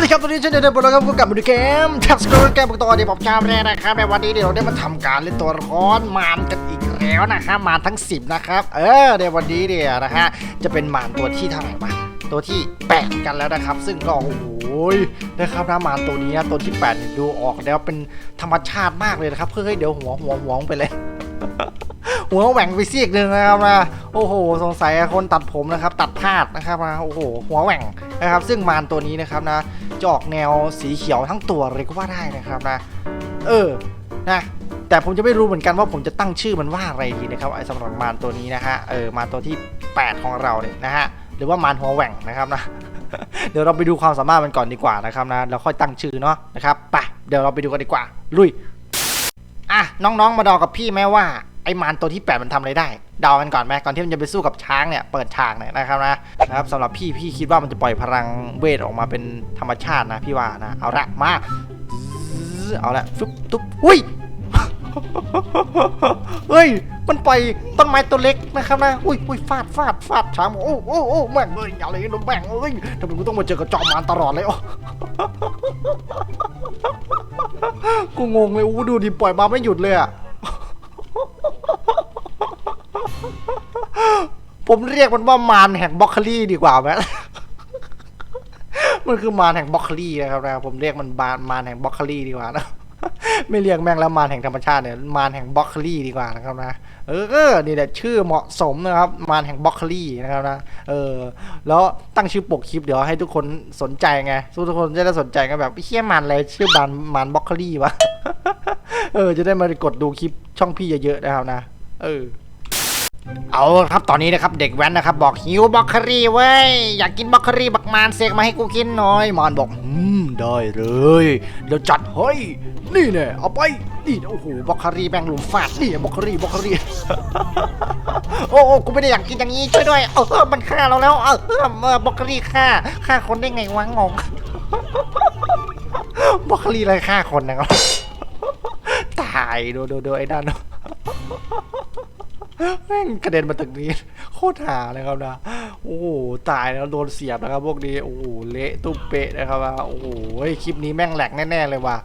สดีครับตอนนี้เช่นเดิมเราก็กลับมาดูเกมทักสกอร์เกมตัวที่ผมจำได้นะครับในวันนี้เดี๋ยวเราได้มาทำการเล่นตัวละครมารกันอีกแล้วนะครับมารทั้ง 10 นะครับ เออในวันนี้เนี่ยนะฮะจะเป็นมารตัวที่เท่าไหร่บ้างตัวที่ 8 กันแล้วนะครับ ซึ่งก็โอ้โหนะครับนะมารตัวนี้นะตัวที่8เนี่ยดูออกแล้วเป็นธรรมชาติมากเลยนะครับเฮ้ยเดี๋ยวหัวหัวหัวไปเลยหัวแหว่งไปซีกหนึ่งนะครับนะโอ้โห สงสัยคนตัดผมนะครับ ตัดพลาดนะครับนะโอ้โห หัวแหว่งนะครับ ซึ่งมารตัวนี้นะครับนะ จะออกแนวสีเขียวทั้งตัวเลยก็ว่าได้นะครับนะ เออนะแต่ผมจะไม่รู้เหมือนกันว่าผมจะตั้งชื่อมันว่าอะไรดีนะครับไอ้สำหรับมารตัวนี้นะฮะเออมารตัวที่ 8 ของเราเนี่ยนะฮะหรือว่ามารหัวแหว่งนะครับนะเดี๋ยวเราไปดูความสามารถมันก่อนดีกว่านะครับนะแล้วค่อยตั้งชื่อเนาะนะครับไปเดี๋ยวเราไปดูกันดีกว่าลุยอะน้องๆมาดากับพี่ไหมว่า ไอ้มารตัวที่ 8 มันทำอะไรได้ เดากันก่อนไหมก่อนที่มันจะไปสู้กับช้างเนี่ย เปิดฉากเนี่ยนะครับนะนะครับสำหรับพี่พี่คิดว่ามันจะปล่อยพลังเวทออกมาเป็นธรรมชาตินะพี่ว่านะ เอาละมาเอาละฟึบตุ๊บอุ้ยเฮ้ย มันปล่อยต้นไม้ตัวเล็กนะครับนะ อุ้ยอุ้ยฟาดฟาดฟาดช้างโอ้โอ้โอ้แม่งเลยอะไรกันแม่งเอ้ยทำไมกูต้องมาเจอกับจอมมารตลอดเลยโอ้กูงงเลยอู้ดูดิปล่อยมาไม่หยุดเลยอะ ผมเรียกมันว่ามารแห่งบล็อกคลี่ดีกว่าไหมมันคือมารแห่งบล็อกคลี่นะครับนะผมเรียกมันบานมารแห่งบล็อกคลี่ดีกว่านะไม่เรียกแม่งแล้วมารแห่งธรรมชาติเนี่ยมารแห่งบล็อกคลี่ดีกว่านะครับนะเออนี่แหละชื่อเหมาะสมนะครับ มารแห่งบล็อกคลี่นะครับนะเออ แล้วตั้งชื่อปกคลิปเดี๋ยวให้ทุกคนสนใจไงทุกคนจะได้สนใจกันแบบเฮี้ยมารอะไรชื่อบานมารบล็อกคลี่วะเออ จะได้มากดดูคลิปช่องพี่เยอะๆนะครับนะเออ เอาครับตอนนี้นะครับเด็กแว้นนะครับ บอกหิวบล็อกคลี่เว้ยอยากกินบล็อกคลี่บักมานเสกมาให้กูกินหน่อยมานบอกอืมได้เลยเดี๋ยวจัดเฮ้ยนี่แน่เอาไปนี่โอ้โหบล็อกคลี่แบงหลุมฟาดนี่บล็อกคลี่บล็อกคลี่โอ้โอ้กูไม่ได้อยากกินอย่างนี้ช่วยด้วยเออมันฆ่าเราแล้วเออบล็อกคลี่ฆ่าฆ่าคนได้ไงวะงงบล็อกคลี่อะไรฆ่าคนนะครับตายดูดูดูไอ้นั่น แม่งกระเด็นมาตึกนี้โคตรหาเลยครับนะโอ้โหตายแล้วโดนเสียบนะครับพวกนี้โอ้โหเละตุ้มเปะนะครับว่าโอ้โหคลิปนี้แม่งแหลกแน่ ๆ เลยว่ะ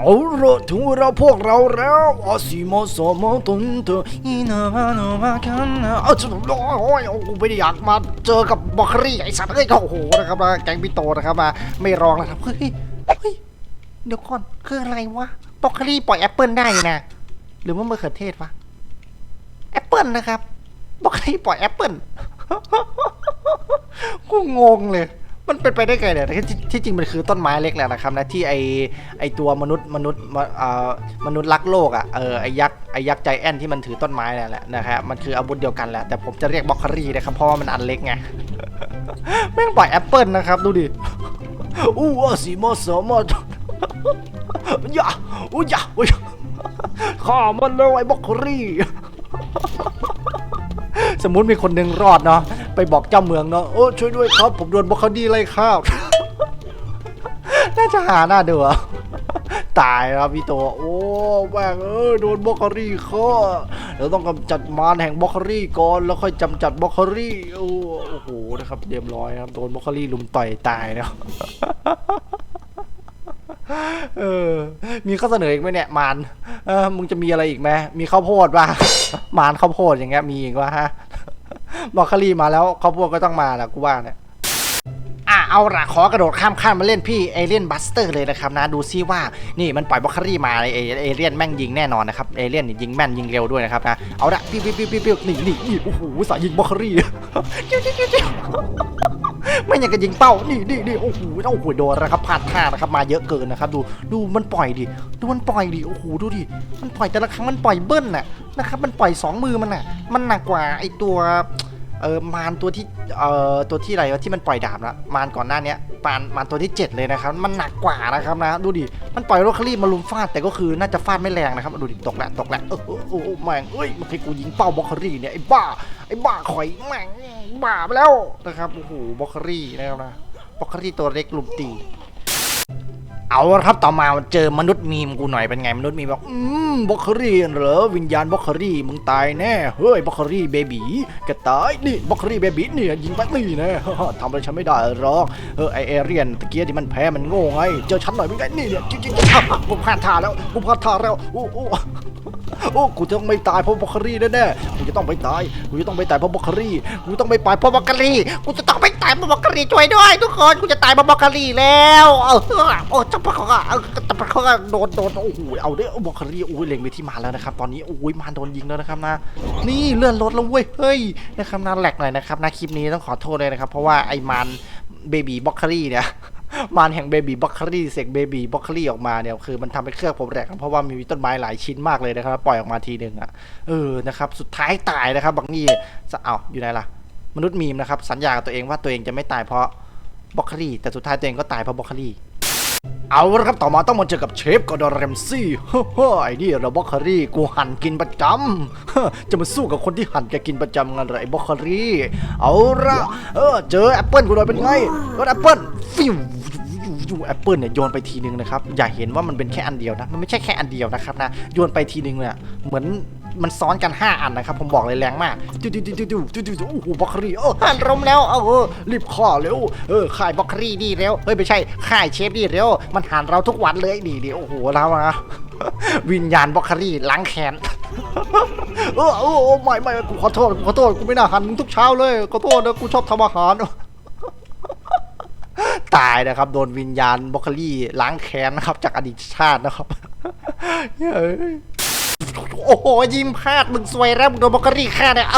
เอาละถึงเวลาพวกเราแล้วอาซิโมโซโมตุนเตอีนามาโนมากันนะเอาจุดโอ้ยโอ้ไม่ได้อยากมาเจอกับบล็อกเครี่ไอสัตว์เอ้ยโอ้โหนะครับนะแกงพี่โตนะครับมาไม่รองนะครับเฮ้ยเฮ้ยเดี๋ยวก่อนคืออะไรวะบล็อกเครี่ปล่อยแอปเปิลได้นะหรือว่ามะเขือเทศวะ แอปเปิลนะครับ บอกให้ปล่อยแอปเปิลกูงงเลย มันเป็นไปได้ไงเนี่ยที่ที่จริงมันคือต้นไม้เล็กแหละนะครับนะที่ไอไอตัวมนุษย์มนุษย์มเอ่อมนุษย์รักโลกอะเออไอยักษ์ไอยักษ์ใจแอนที่มันถือต้นไม้นั่นแหละนะครับมันคืออาวุธเดียวกันแหละแต่ผมจะเรียกบล็อกคอรี่นะครับเพราะว่ามันอันเล็กไงแม่งปล่อยแอปเปิลนะครับดูดิอู้ว่าสีมอสมออย่าอู้ย่าอู้ย่าข้ามันเลยไอ้บล็อกคอรี่ สมมุติมีคนหนึ่งรอดเนาะไปบอกเจ้าเมืองเนาะโอ้ช่วยด้วยครับ ผมโดนบล็อกคอรี่ไล่ข้าวน่าจะหาหน้าดูอะตายครับพี่โตโอ้แม่งเออโดนบล็อกคอรี่ข้อเราต้องกำจัดมารแห่งบล็อกคอรี่ก่อนแล้วค่อยจำจัดบล็อกคอรี่โอ้โหนะครับเรียบร้อยครับโดนบล็อกคอรี่ลุมต่อยตายแล้ว เออ มีข้อเสนออีกไหมเนี่ยมารเออมึงจะมีอะไรอีกไหมมีข้าวโพดป่ะมารข้าวโพดอย่างเงี้ยมีอีกวะฮะบอกคารีมาแล้วข้าวโพดก็ต้องมาแหละกูว่าเนี่ยอะเอาละขอกระโดดข้ามขั้นมาเล่นพี่เอเลียนบัสเตอร์เลยนะครับนะดูซิว่านี่มันปล่อยบล็อกคารี่มาเอเอเลียนแม่งยิงแน่นอนนะครับเอเลียนยิงแม่นยิงเร็วด้วยนะครับนะเอาละปิ้วปิ้วปิ้วปิ้วปิ้วนี่นี่นี่โอ้โหสายยิงบล็อกคารี่จิ้วจิ้วจิ้วจิ้ว ไม่อยากจะยิงเป้า นี่นี่นี่โอ้โหโอ้โหโดนนะครับพลาดท่านะครับ มาเยอะเกินนะครับ ดู ดูมันปล่อยดิ ดูมันปล่อยดิ โอ้โห ดูดิ มันปล่อยแต่ละครั้งมันปล่อยเบิ้ลน่ะนะครับ มันปล่อยสองมือมันน่ะ มันหนักกว่าไอตัว เออมารตัวที่เอ่อตัวที่อะไรวะที่มันปล่อยดาบละมารก่อนหน้านี้มารมารตัวที่ 7 เลยนะครับ มันหนักกว่านะครับนะดูดิมันปล่อยโรคคลีมาลุมฟาดแต่ก็คือน่าจะฟาดไม่แรงนะครับดูดิตกแล้วตกแล้วเออเออเออเออแม่งเอ้ยมันให้กูยิงเป้าบล็อกครี่เนี่ยไอ้บ้าไอ้บ้าข่อยแม่งบ้าไปแล้วนะครับโอ้โหบล็อกครี่นะครับนะบล็อกครี่ตัวเล็กลุมตี เอาละครับต่อมาเจอมนุษย์มีมกูหน่อยเป็นไง มนุษย์มีมบอกอืมบ็อกเคอรี่เหรอวิญญาณบ็อกเคอรี่มึงตายแน่เฮ้ยบ็อกเคอรี่เบบีแกตายนี่บ็อกเคอรี่เบบีเนี่ยยิงไปนี่นะทำอะไรฉันไม่ได้หรอกเออไอเอเรียนตะเกียที่มันแพ้มันโง่ไงเจอฉันหน่อยเป็นไงนี่เนี่ยจริงๆกูพลาดท่าแล้วกูพลาดท่าแล้วโอ้โอ้ โอ้กูจะต้องไม่ตายเพราะบล็อกเคอรี่แน่ๆกูจะต้องไปตายกูจะต้องไปตายเพราะบล็อกเคอรี่กูต้องไม่ไปเพราะบล็อกเคอรี่กูจะต้องไม่ตายเพราะบล็อกเคอรี่ช่วยด้วย ทุกคนกูจะตายเพราะบล็อกเคอรี่แล้วเออโอ้จับปะเขาอะจับปะเขาอะโดนโดนโอ้โหเอาเด้อบล็อกเคอรี่โอ้ยเล็งไปที่มาแล้วนะครับตอนนี้โอ้ยมาโดนยิงแล้วนะครับนะนี่เลื่อนรถแล้วเว้ยเฮ้ยนะครับนะแหลกหน่อยนะครับนะคลิปนี้ต้องขอโทษเลยนะครับ เพราะว่าไอ้มันเบบีบล็อกเคอรี่เนี่ย มารแห่งเบบีบล็อกคอรี่เสกเบบีบล็อกคอรี่ออกมาเนี่ยคือมันทำให้เครื่องผมแหลกเพราะว่ามีต้นไม้หลายชิ้นมากเลยนะครับ ปล่อยออกมาทีหนึ่งอะเออนะครับสุดท้ายตายนะครับบักนี่จะเอาอยู่ไหนล่ะ มนุษย์มีมนะครับ สัญญากับตัวเองว่าตัวเองจะไม่ตายเพราะบล็อกคอรี่แต่สุดท้ายตัวเองก็ตายเพราะบล็อกคอรี่เอาละครับต่อมาต้องมาเจอกับเชฟกอร์ดอนแรมซี่เฮ้ยไอ้นี่เราบล็อกคอรี่กูหั่นกินประจำจะมาสู้กับคนที่หั่นแกกินประจำกันเหรบล็อกคอรี่เอาละเออเจอแอปเปิลกูหน่อยเป็นไงรถแอปเปิลฟิว ยูแอปเปิลเนี่ยโยนไปทีนึงนะครับอย่าเห็นว่ามันเป็นแค่อันเดียวนะมันไม่ใช่แค่อันเดียวนะครับนะโยนไปทีนึงเนี่ยเหมือนมันซ้อนกัน 5 อันนะครับ ผมบอกเลยแรงมากดูดูดูดูดูดูดูโอ้โหบล็อกเคอรี่เออหั่นรมแล้วเออรีบข้อเร็วเออขายบล็อกเคอรี่ดีเร็วเฮ้ยไม่ใช่ขายเชฟดีเร็วมันหันเราทุกวันเลยดีดีโอ้โหเราอะวิญญาณบล็อคอรี่ล้างแค้นเออเออไม่ไม่กูขอโทษกูขอโทษกูไม่น่าหันทุกเช้าเลยขอโทษนะกูชอบทำอาหาร ตายนะครับ โดนวิญญาณบล็อกคลี่ล้างแค้นนะครับ จากอดีตชาตินะครับเฮ้ยโอ้โหยิมพลาดมึงสวยแล้วมึงโดนบล็อกคลี่ฆ่าเนี่ย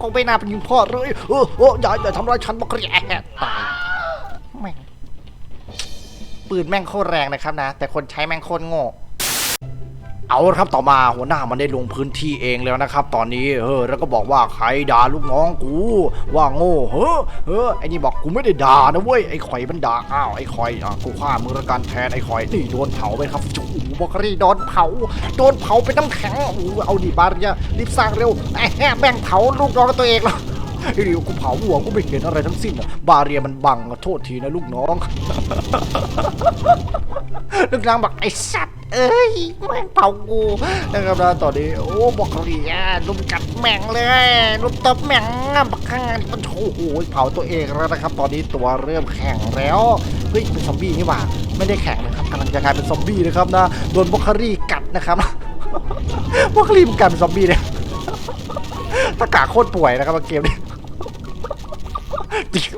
คงไม่น่าเป็นยิมพ่อเลยเออเออย่าอย่าทำร้ายฉันบล็อกคลี่แอบตายแม่งปืนแม่งโคตรแรงนะครับนะ แต่คนใช้แม่งโคตรโง่ เอาละครับต่อมาหัวหน้ามันได้ลงพื้นที่เองแล้วนะครับ ตอนนี้เออแล้วก็บอกว่าใครด่าลูกน้องกูว่าโง่เฮ้อเออไอ้นี่บอกกูไม่ได้ด่านะเว้ยไอ้ข่อยมันด่าอ้าวไอ้ข่อยอะกูฆ่ามึงละกันแทนไอ้ข่อยนี่โดนเผาไปครับโอ้โหบอกรี่โดนเผาโดนเผาเป็นน้ำแข็งโอ้เอาดิบาร์เรียรีบสร้างเร็วไอ้แห่แบ่งเผาลูกน้องตัวเองแล้ว ไอ้เดียวกูเผาหัวกูไม่เห็นอะไรทั้งสิ้นอะบาเรียมันบังอะโทษทีนะลูกน้องลูกน้องบอกไอ้สัตว์เอ้ยแม่งเผากูนะครับนะตอนนี้โอ้บอกเรียลุมกัดแม่งเลยลุมตบแม่งบักข้างมันโอ้โหเผาตัวเองแล้วนะครับ ตอนนี้ตัวเริ่มแข็งแล้วเฮ้ยเป็นซอมบี้นี่หว่าไม่ได้แข็งนะครับกำลังจะกลายเป็นซอมบี้นะครับนะโดนบอกครีกัดนะครับบอกครีมันกลายเป็นซอมบี้เนี่ยตะกาโคตรป่วยนะครับเกมนี้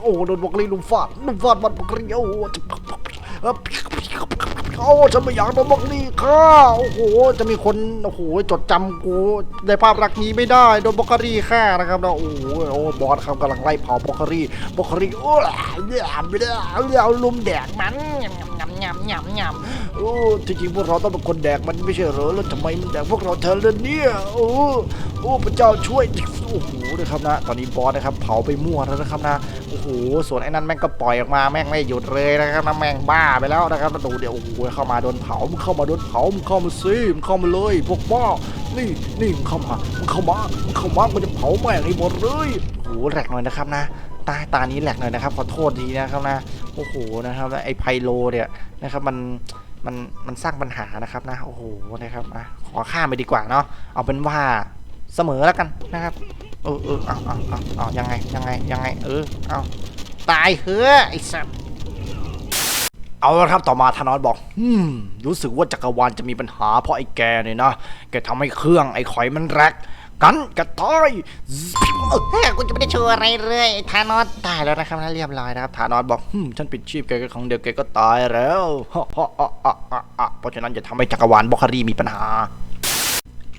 โอ้โดนบล็อกเคอรี่ลุมฟาดลุมฟาดมันบล็อกเคอรี่โอ้ โอ้ฉันไม่อยากโดนบล็อกนี่ค่ะโอ้โห จะมีคนโอ้โหจดจำกูในภาพลักนี้ไม่ได้โดนบล็อกเคอรี่ฆ่นะครับนะโอ้โหโอ้บอสครับกำลังไล่เผาบล็อกรี่บล็อกรี่โอ้ยเดี๋ยวเดี๋ยวเดี๋ยวลุมแดกมันยำยำยำยำโอ้ที่จริงพวกเราต้องเป็นคนแดกมันไม่ใช่เหรอแล้วทำไมมันแดกพวกเราเธอเลยเนี่ยโอ้โอ้พระเจ้าช่วยโอ้โหนะครับนะ ตอนนี้บอสนะครับเผาไปมั่วแล้วนะครับนะโอ้โหส่วนไอ้นั่นแม่งก็ปล่อยออกมาแม่งไม่หยุดเลยนะครับนะแม่งบ้าไปแล้วนะครับมาดูเดี๋ยวโอ้โหเข้ามาโดนเผามึงเข้ามาโดนเผามึงเข้ามาซิมึงเข้ามาเลยพวกบ้านี่นี่มึงเข้ามามึงเข้ามามึงเข้ามามันจะเผาแม่งให้หมดเลยโอ้โหแหลกหน่อยนะครับนะตาตานี้แหลกหน่อยนะครับขอโทษทีนะครับนะโอ้โหนะครับไอ้ไพโลเนี่ยนะครับมันมันมันสร้างปัญหานะครับนะโอ้โหนะครับนะขอข้ามไปดีกว่าเนาะเอาเป็นว่าเสมอแล้วกันนะครับเออเออเอาเอาเอาเอายังไงยังไงยังไงเออเอาตายเฮ้อไอ้สัส เอาละครับต่อมาธานอสบอกอืมรู้สึกว่าจักรวาลจะมีปัญหาเพราะไอ้แกเนี่ยนะ แกทำให้เครื่องไอ้ข่อยมันแรกกันกระต้อยเฮ้ยกูจะไม่ได้โชว์อะไรเลยไอ้ทานอสตายแล้วนะครับนะเรียบร้อยนะครับฐานอสบอกหึมฉันปิดชีพแกก็ครั้งเดียวแกก็ตายแล้วฮะฮะอะอะอะอะเพราะฉะนั้นจะทำให้จักรวาลบล็อกคารีมีปัญหา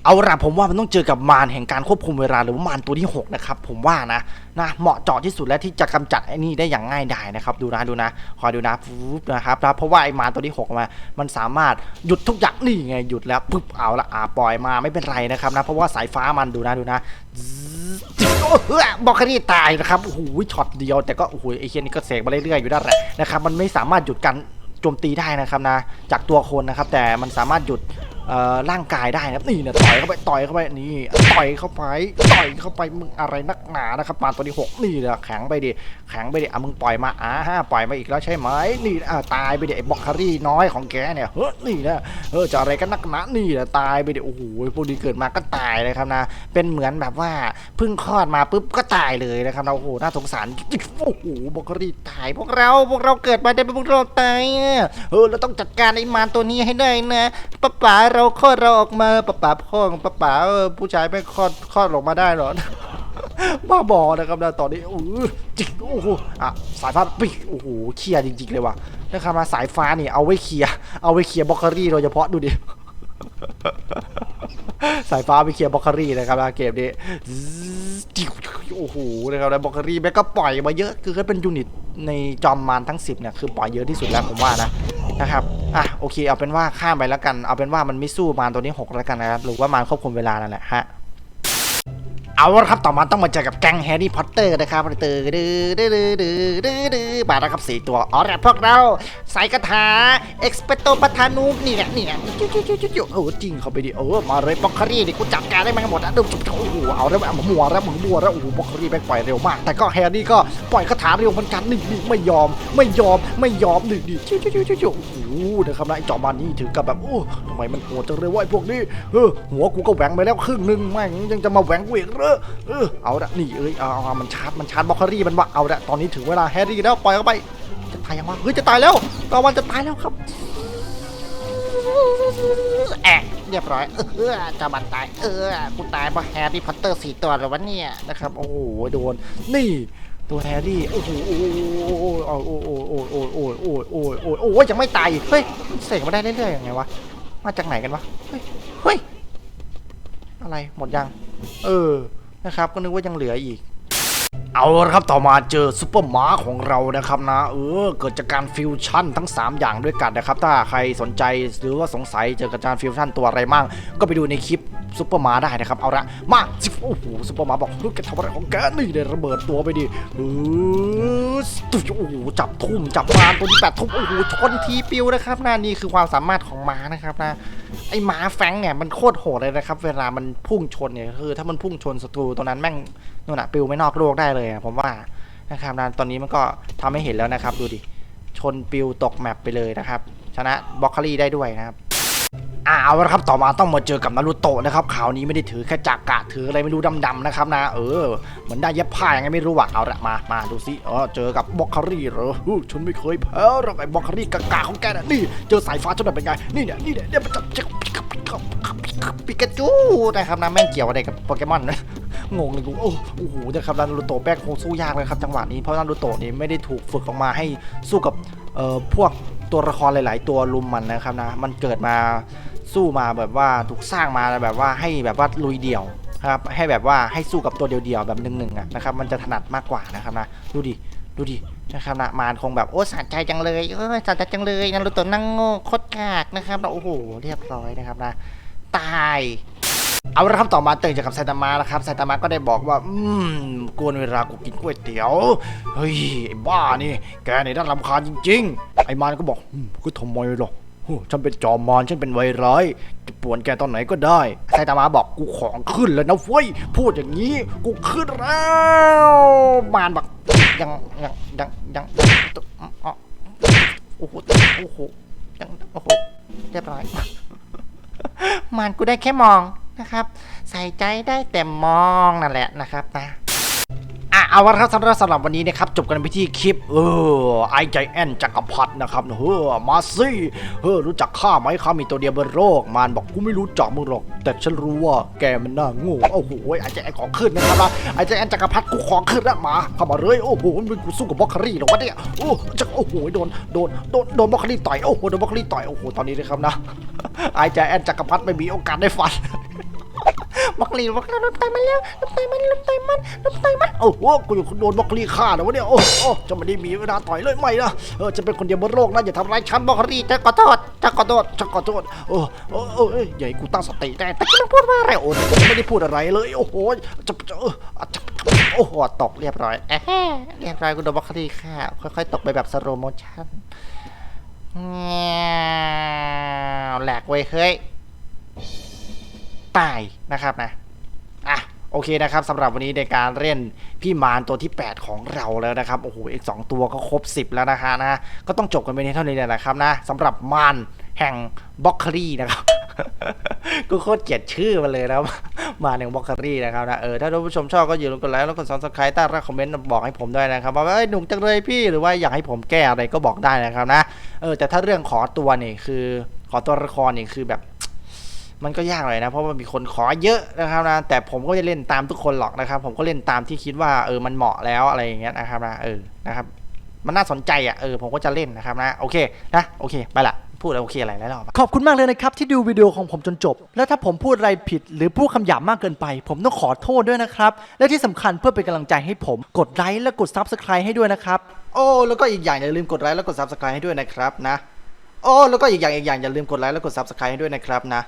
เอาละผมว่ามันต้องเจอกับมารแห่งการควบคุมเวลาหรือว่ามารตัวที่ 6 นะครับ ผมว่านะนะเหมาะเจาะที่สุดแล้วที่จะกำจัดไอ้นี่ได้อย่างง่ายดายนะครับ ดูนะดูนะคอยดูนะปุ๊บนะครับนะเพราะว่าไอ้มารตัวที่6มามันสามารถหยุดทุกอย่างนี่ไงหยุดแล้วปุ๊บเอาละอ่าปล่อยมาไม่เป็นไรนะครับนะเพราะว่าสายฟ้ามันดูนะดูนะบอกคอรี่ตายนะครับโอ้โหช็อตเดียวแต่ก็โอ้โหไอเคียนี่ก็เสกมาเรื่อยๆอยู่นั่นแหละนะครับมันไม่สามารถหยุดการโจมตีได้นะครับนะจากตัวคนนะครับแต่มันสามารถหยุด ร่างกายได้นะครับนี่นี่ยต่อยเข้าไปต่อยเข้าไปนี่ต่อยเข้าไปต่อยเข้าไปมึงอะไรนักหนานะครับมารตัวที่หกนี่นี่ยแข็งไปดิแข็งไปดิอะมึงปล่อยมาอ่าฮะปล่อยมาอีกแล้วใช่ไหมนี่อะตายไปดิไอ้บล็อกคารี่น้อยของแกเนี่ยเฮ้ยนี่นะเออจะอะไรกันนักหนานี่นะตายไปดิโอ้โหพวกนี้เกิดมาก็ตายเลยครับนะเป็นเหมือนแบบว่าเพิ่งคลอดมาปุ๊บก็ตายเลยนะครับเราโอ้โหน่าสงสารโอ้โหบล็อกคารี่ตายพวกเราพวกเราเกิดมาได้เป็นพวกเราตายเออเราต้องจัดการไอ้มารตัวนี้ให้ได้นะป้าป๋าเราคลอดเราออกมาป้าป๋าพ่อของป้าป๋าผู้ชายไม่คลอดคลอดออกมาได้หรอบ้าบอนะครับนะตอนนี้โอ้จิกโอ้โหอะสายฟ้าปิกโอ้โหเคลียร์จริงๆเลยว่ะนะครับมาสายฟ้านี่เอาไว้เคลียร์เอาไว้เคลียร์บล็อกเกอรี่โดยเฉพาะดูดิสายฟ้าไปเคลียร์บล็อกเกอรี่นะครับนะเกมนี้จิ๊วโอ้โหนะครับนะบล็อกเกอรี่แม่ก็ปล่อยมาเยอะคือก็เป็นยูนิตในจอมมารทั้ง 10เนี่ยคือปล่อยเยอะที่สุดแล้วผมว่านะนะครับอะ โอเคเอาเป็นว่าข้ามไปแล้วกัน เอาเป็นว่ามันไม่สู้มารตัวนี้หกแล้วกันนะครับหรือว่ามารควบคุมเวลานั่นแหละฮะ เอาละครับต่อมาต้องมาเจอกับแก๊งแฮร์รี่พอตเตอร์นะครับตือดื้อดื้อดื้อดื้อดื้อดื้อมาแล้วครับสี่ตัวอ๋อแล้วพวกเราใส่คาถาเอ็กซ์เปโตปทานุนี่แหละนี่แหละจุ๊จุ๊จุ๊จุ๊จุ๊โอ้จริงเขาไปดิเออมาเลยบ็อกคารี่ดิกูจัดการได้ไหมหมดนะดูโอ้โหเอาแล้วเอามัวแล้วมึงมัวแล้วโอ้โหบ็อกคารี่แม่งปล่อยเร็วมาก แต่ก็แฮร์รี่ก็ปล่อยคาถาเร็วเหมือนกันนี่นี่ไม่ยอม ไม่ยอมไม่ยอมนี่นี่จุ๊จุ๊จุ๊จุ๊จุ๊โอ้โหนะครับนะไอ้จอมมันนี่ถึงกับแบบโอ้ทำไมมันโหดจังเลยวะไอ้พวกนี้เออหัวกูก็แหวงไปแล้วครึ่งหนึงแม่งยังจะมาแหวงกูอีกเรอเออเอาละนี่เอ้ยเอาเอามันชาร์จมันชาร์จบล็อกคอรี่มันว่าเอาละตอนนี้ถึงเวลาแฮร์รี่แล้วปล่อยเข้าไปจะตายยังวะเฮ้ยจะตายแล้วตะวันจะตายแล้วครับแอะเรียบร้อยเออจะบันตายเออกูตายเพราะแฮร์รี่พอตเตอร์สี่ตัวเลยวะเนี่ยนะครับโอ้โหโดนนี่ตัวแฮร์รี่โอ้โหโอ้โหโอ้โหโอ้โหโอ้โหโอ้โหโอ้โหโอ้โหยังไม่ตายเฮ้ยเสกมาได้เรื่อยๆยังไงวะมาจากไหนกันวะเฮ้ยเฮ้ยอะไรหมดยัง เออ นะครับ ก็นึกว่ายังเหลืออีก เอาละครับต่อมาเจอซูเปอร์มาร์ของเรานะครับนะเออเกิดจากการฟิวชั่นทั้ง 3 อย่างด้วยกันนะครับ ถ้าใครสนใจหรือว่าสงสัยเจอกับการฟิวชั่นตัวอะไรมั่งก็ไปดูในคลิปซูเปอร์มาร์ได้นะครับ เอาละมาจิโอ้โหซูเปอร์มาร์บอกเฮ้ยแกทำอะไรของแกนี่เลยระเบิดตัวไปดิเออตุ๊ยโอ้โหจับทุ่มจับมาตัวที่แปดทุ่มโอ้โหชนทีปิวนะครับนะนี่คือความสามารถของม้านะครับนะ ไอ้ม้าแฟงเนี่ยมันโคตรโหดเลยนะครับ เวลามันพุ่งชนเนี่ยคือ ถ้ามันพุ่งชนศัตรูตัวนั้นแม่งนู่นน่ะปิวไม่นอกโลกได้เลยผมว่านะครับนะตอนนี้มันก็ทำให้เห็นแล้วนะครับ ดูดิชนปิวตกแมปไปเลยนะครับ ชนะบล็อกคารี่ได้ด้วยนะครับ อ่าเอาละครับต่อมาต้องมาเจอกับนารูโตะนะครับข่าวนี้ไม่ได้ถือแค่จักระถืออะไรไม่รู้ดำๆนะครับนะเออเหมือนได้เย็บผ้ายังไงไม่รู้ว่ะเอาละมามาดูซิเออเจอกับบ็อกคารี่เหรออู้ฉันไม่เคยแพ้หรอกไอ้บ็อกคารี่กากาของแกน่ะนี่เจอสายฟ้าจนแบบเป็นไงนี่เนี่ยนี่เนี่ยเนี่ยมันจะจะปิกาจูนะครับนะแม่งเกี่ยวอะไรกับโปเกมอนนะงงเลยกูโอ้โอ้โหนะครับนารูโตะแป้งคงสู้ยากเลยครับจังหวะนี้เพราะนารูโตะนี่ไม่ได้ถูกฝึกออกมาให้สู้กับเอ่อพวก ตัวละครหลาย ๆ ตัวลุมมันนะครับนะมันเกิดมาสู้มาแบบว่าถูกสร้างมาแบบว่าให้แบบว่าลุยเดี่ยวครับให้แบบว่าให้สู้กับตัวเดียวๆแบบหนึ่งๆอะนะครับมันจะถนัดมากกว่านะครับนะดูดิดูดินะครับนะมารคงแบบโอ้สะใจจังเลยเออสะใจจังเลยนารูโตะนั่งโง่โคตรกากนะครับเราโอ้โหเรียบร้อยนะครับนะตาย เอาละครับต่อมาเตื่นจากกับไซตามะนะครับไซตามะก็ได้บอกว่า อืมกวนเวลากูกินก๋วยเตี๋ยวเฮ้ยไอ้บ้านี่แกนี่น่ารำคาญจริง ๆ ไอ้มารก็บอกอืมก็ทำไมหรอกฉันเป็นจอมมารฉันเป็นไวร้ายจะป่วนแกตอนไหนก็ได้ไซตามะบอกกูของขึ้นแล้วนะเว้ยพูดอย่างนี้กูขึ้นแล้วมารบอกยังยังยังยังอ๋อโอ้โหโอ้โหยังโอ้โหเรียบร้อยมันกูได้แค่มอง นะครับ ใส่ใจได้แต่มองนั่นแหละนะครับนะอะเอาละครับสำหรับสำหรับวันนี้นะครับจบกันไปที่คลิปเออไอใจแอนจักรพรรดินะครับเฮ้อมาสิเฮ้อรู้จักข้าไหมข้ามีตัวเดียวบนโลกมารบอกกูไม่รู้จักมึงหรอก แต่ฉันรู้ว่าแกมันน่าโง่โอ้โหไอใจแอนของขึ้นนะครับนะไอใจแอนจักรพรรดิกูของขึ้นแล้วมาเข้ามาเลยโอ้โหมันกูสู้กับบล็อกคารี่หรอวะเนี่ยโอ้จักโอ้โหโดนโดนโดนโดนบล็อกคารี่ต่อยโอ้โหโดนบล็อกคารี่ต่อยโอ้โหตอนนี้นะครับนะไอใจแอนจักรพรรดิไม่มีโอกาสได้ฟัน บักลีบักลีลบตายมันแล้วลบตายมันลบตายมันลบตายมันโอ้โหกูอยู่โดนบล็อกลีฆ่านะวะเนี่ยโอ้โอ้จะไม่ได้มีเวลาต่อยเลยไม่นะเออจะเป็นคนเดียวบนโลกนะอย่าทำร้ายฉันบล็อกลีจะขอโทษจะขอโทษจะขอโทษโอ้โอ้โอ้เอ้ยอย่าให้กูตั้งสติได้แต่กูพูดว่าอะไรโอ้กูไม่ได้พูดอะไรเลยโอ้โหจะจะเออจะโอ้โหตกเรียบร้อยแอะเรียบร้อยกูโดนบล็อกคดีค่ะค่อยๆตกไปแบบสโลโมชั่นแหลกเว้ยเฮ้ย ตายนะครับนะอะโอเคนะครับสำหรับวันนี้ในการเล่นพี่มารตัวที่ 8 ของเราแล้วนะครับโอ้โหอีก 2 ตัวก็ครบ 10 แล้วนะคะนะก็ต้องจบกันไปในเท่านี้แหละนะครับนะสำหรับมารแห่งบ็อกครีนะครับกูโคตรเกลียดชื่อมันเลยนะครับมาแห่งบล็อกครีนะครับนะเออถ้าท่านผู้ชมชอบก็อย่าลืมกดไลค์แล้วกดซับสไครต์ใต้ล่างคอมเมนต์บอกให้ผมด้วยนะครับว่าเอ้ยหนุกจังเลยพี่หรือว่าอยากให้ผมแก้อะไรก็บอกได้นะครับนะเออแต่ถ้าเรื่องขอตัวนี่คือขอตัวละครนี่คือแบบ มันก็ยากเลยนะ เพราะว่ามีคนขอเยอะนะครับนะแต่ผมก็จะเล่นตามทุกคนหรอกนะครับ ผมก็เล่นตามที่คิดว่าเออมันเหมาะแล้วอะไรอย่างเงี้ยนะครับนะเออนะครับ มันน่าสนใจอะเออผมก็จะเล่นนะครับนะโอเคนะโอเคไปละพูดแล้วโอเคอะไรแล้วหรอขอบคุณมากเลยนะครับที่ดูวิดีโอของผมจนจบ แล้วถ้าผมพูดอะไรผิด หรือพูดคำหยาบมากเกินไป ผมต้องขอโทษด้วยนะครับ และที่สำคัญเพื่อเป็นกำลังใจให้ผม กดไลค์และกด Subscribe ให้ด้วยนะครับ โอ้แล้วก็อีกอย่างอย่าลืมกดไลค์แล้วกด subscribe ให้ด้วยนะครับนะ โอ้แล้วก็อีกอย่างอีกอย่างอย่าลืมกดไลค์แล้วกด subscribe ให้ด้วยนะครับนะ